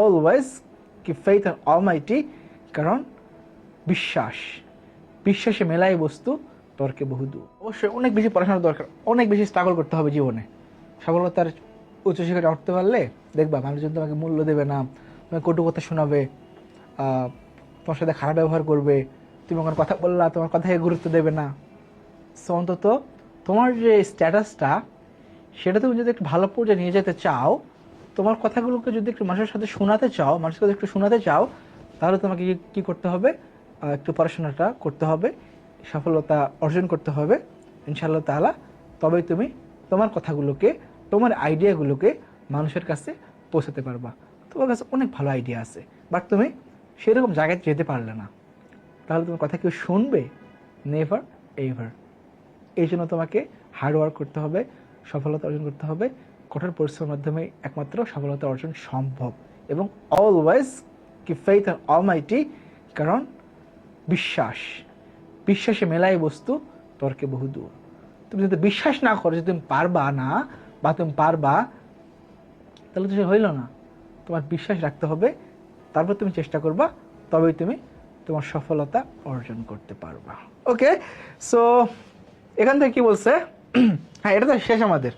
Always কি faith and Almighty কারণ বিশ্বাস। বিশ্বাসে মেলাই বস্তু তর্কে বহুদূর অবশ্যই অনেক বেশি পড়াশোনার দরকার, অনেক বেশি স্ট্রাগল করতে হবে জীবনে। সফলতার উচ্চশিখরে উঠতে পারলে দেখবা মানুষজন তোমাকে মূল্য দেবে না তোমাকে কটু কথা শোনাবে তোমার সাথে খারাপ ব্যবহার করবে, তুমি কোনো কথা বললা, তোমার কথাকে গুরুত্ব দেবে না। সো অন্তত তোমার যে স্ট্যাটাসটা সেটা তুমি যদি একটু ভালো পর্যায়ে নিয়ে যেতে চাও তোমার কথাগুলোকে যদি একটু মানুষের সাথে শোনাতে চাও, মানুষের যদি একটু শোনাতে চাও, তাহলে তোমাকে কি- করতে হবে? একটু পড়াশোনাটা করতে হবে, সফলতা অর্জন করতে হবে, ইনশাআল্লাহ তাআলা। তবেই তুমি তোমার কথাগুলোকে, তোমার আইডিয়াগুলোকে মানুষের কাছে পৌঁছাতে পারবা। তোমার কাছে অনেক ভালো আইডিয়া আছে, বাট তুমি সেরকম জায়গায় যেতে পারলে না। তাহলে তোমার কথা কেউ শুনবে? নেভার এভার এই জন্য তোমাকে হার্ডওয়ার্ক করতে হবে, সফলতা অর্জন করতে হবে কঠোর পরিশ্রমের মাধ্যমে একমাত্র সফলতা অর্জন সম্ভব এবং অলওয়েজ কি ফেইথ অ্যান্ড অলমাইটি কারণ বিশ্বাস। বিশ্বাসে মেলাই বস্তু তর্কে বহুদূর তুমি যদি বিশ্বাস না করো যে তুমি পারবা না, বা তুমি পারবা, তাহলে তো সে হইল না। তোমার বিশ্বাস রাখতে হবে, তারপর তুমি চেষ্টা করবা, তবেই তুমি তোমার সফলতা অর্জন করতে পারবা। ওকে সো এখান থেকে কি বলছে? হ্যাঁ এটা তো শেষ আমাদের।